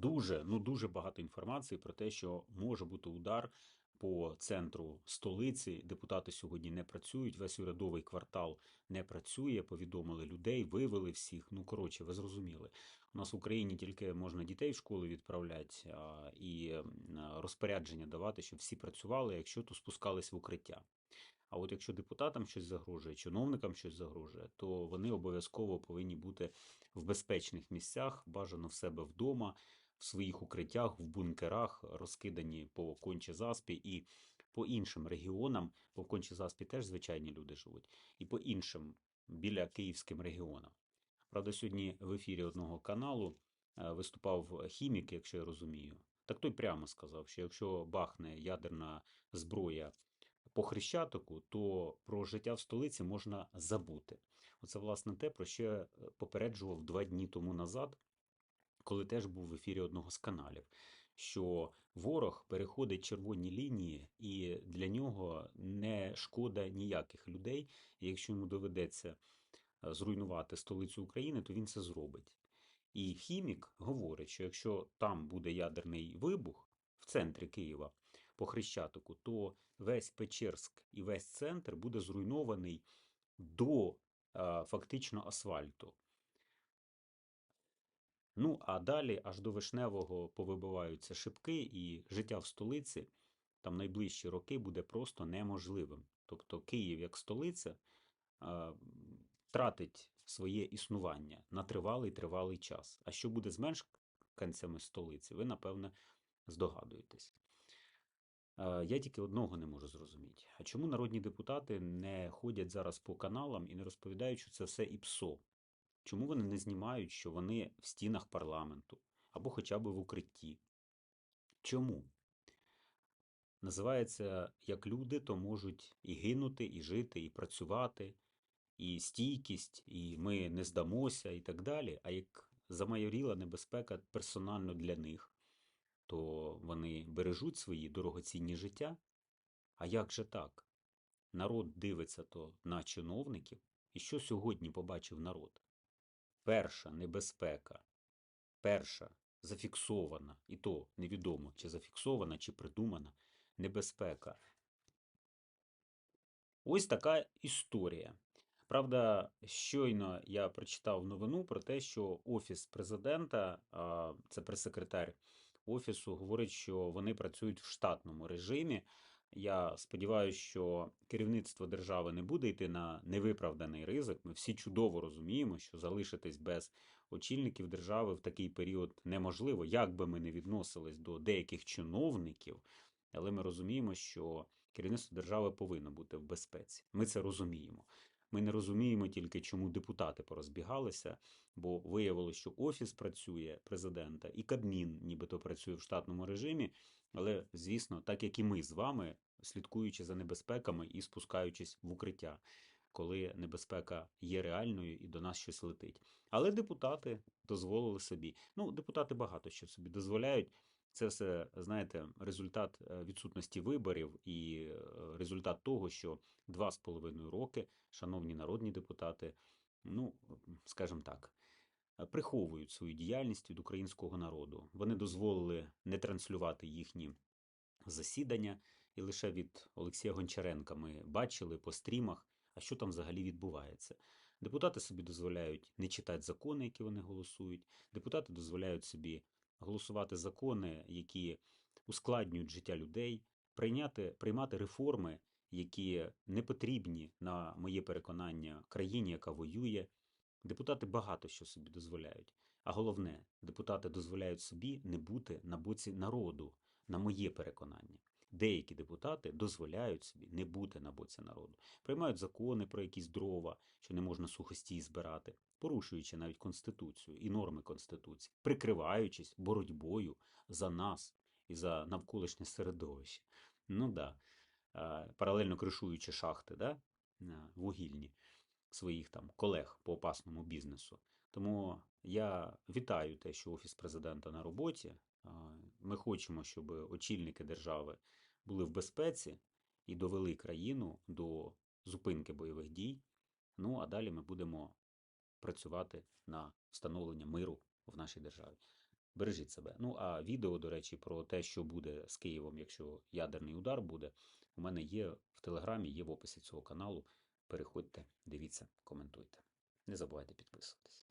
дуже, ну дуже багато інформації про те, що може бути удар по центру столиці. Депутати сьогодні не працюють. Весь урядовий квартал не працює. Повідомили людей, вивели всіх. Ну коротше, ви зрозуміли. У нас в Україні тільки можна дітей в школи відправляти а, і розпорядження давати, щоб всі працювали, якщо то спускались в укриття. А от якщо депутатам щось загрожує, чиновникам щось загрожує, то вони обов'язково повинні бути в безпечних місцях, бажано в себе вдома, в своїх укриттях, в бункерах, розкидані по конче заспі і по іншим регіонам. По конче заспі теж звичайні люди живуть, і по іншим біля київським регіонам. Правда, сьогодні в ефірі одного каналу е, виступав хімік, якщо я розумію. Так той прямо сказав, що якщо бахне ядерна зброя по Хрещатику, то про життя в столиці можна забути. Оце, власне, те, про що я е, попереджував два дні тому назад, коли теж був в ефірі одного з каналів, що ворог переходить червоні лінії, і для нього не шкода ніяких людей. І якщо йому доведеться е, зруйнувати столицю України, то він це зробить. І хімік говорить, що якщо там буде ядерний вибух в центрі Києва по Хрещатику, то весь Печерськ і весь центр буде зруйнований до е, фактично асфальту. Ну, а далі аж до Вишневого повибиваються шибки, і життя в столиці там найближчі роки буде просто неможливим. Тобто Київ як столиця а, втратить своє існування на тривалий тривалий час. А що буде з мешканцями столиці, ви напевне здогадуєтесь. Я тільки одного не можу зрозуміти. А чому народні депутати не ходять зараз по каналам і не розповідають, що це все ІПСО? Чому вони не знімають, що вони в стінах парламенту або хоча б в укритті? Чому? Називається, як люди, то можуть і гинути, і жити, і працювати, і стійкість, і ми не здамося, і так далі. А як замайоріла небезпека персонально для них, то вони бережуть свої дорогоцінні життя. А як же так? Народ дивиться то на чиновників, і що сьогодні побачив народ? Перша небезпека, перша зафіксована, і то невідомо, чи зафіксована, чи придумана небезпека. Ось така історія. Правда, щойно я прочитав новину про те, що Офіс президента, це прес-секретар Офісу, говорить, що вони працюють в штатному режимі. Я сподіваюся, що керівництво держави не буде йти на невиправданий ризик. Ми всі чудово розуміємо, що залишитись без очільників держави в такий період неможливо, як би ми не відносились до деяких чиновників, але ми розуміємо, що керівництво держави повинно бути в безпеці. Ми це розуміємо. Ми не розуміємо тільки, чому депутати порозбігалися, бо виявилося, що офіс працює президента і Кабмін, нібито працює в штатному режимі. Але, звісно, так як і ми з вами, слідкуючи за небезпеками і спускаючись в укриття, коли небезпека є реальною і до нас щось летить. Але депутати дозволили собі. Ну, депутати багато що собі дозволяють. Це все, знаєте, результат е, відсутності виборів і е, результат того, що два з половиною роки, шановні народні депутати, ну, скажімо так, е, приховують свою діяльність від українського народу. Вони дозволили не транслювати їхні засідання, і лише від Олексія Гончаренка ми бачили по стрімах, а що там взагалі відбувається. Депутати собі дозволяють не читати закони, які вони голосують. Депутати дозволяють собі голосувати закони, які ускладнюють життя людей, прийняти, приймати реформи, які не потрібні, на моє переконання, країні, яка воює. Депутати багато що собі дозволяють. А головне, депутати дозволяють собі не бути на боці народу, на моє переконання. Деякі депутати дозволяють собі не бути на боці народу, приймають закони про якісь дрова, що не можна сухостій збирати, порушуючи навіть Конституцію і норми Конституції, прикриваючись боротьбою за нас і за навколишнє середовище. Ну да, паралельно кришуючи шахти, да, вугільні своїх там колег по опасному бізнесу. Тому я вітаю те, що Офіс президента на роботі. Ми хочемо, щоб очільники держави були в безпеці і довели країну до зупинки бойових дій. Ну а далі ми будемо працювати на встановлення миру в нашій державі. Бережіть себе. Ну а відео, до речі, про те, що буде з Києвом, якщо ядерний удар буде, у мене є в Телеграмі, є в описі цього каналу. Переходьте, дивіться, коментуйте. Не забувайте підписуватись.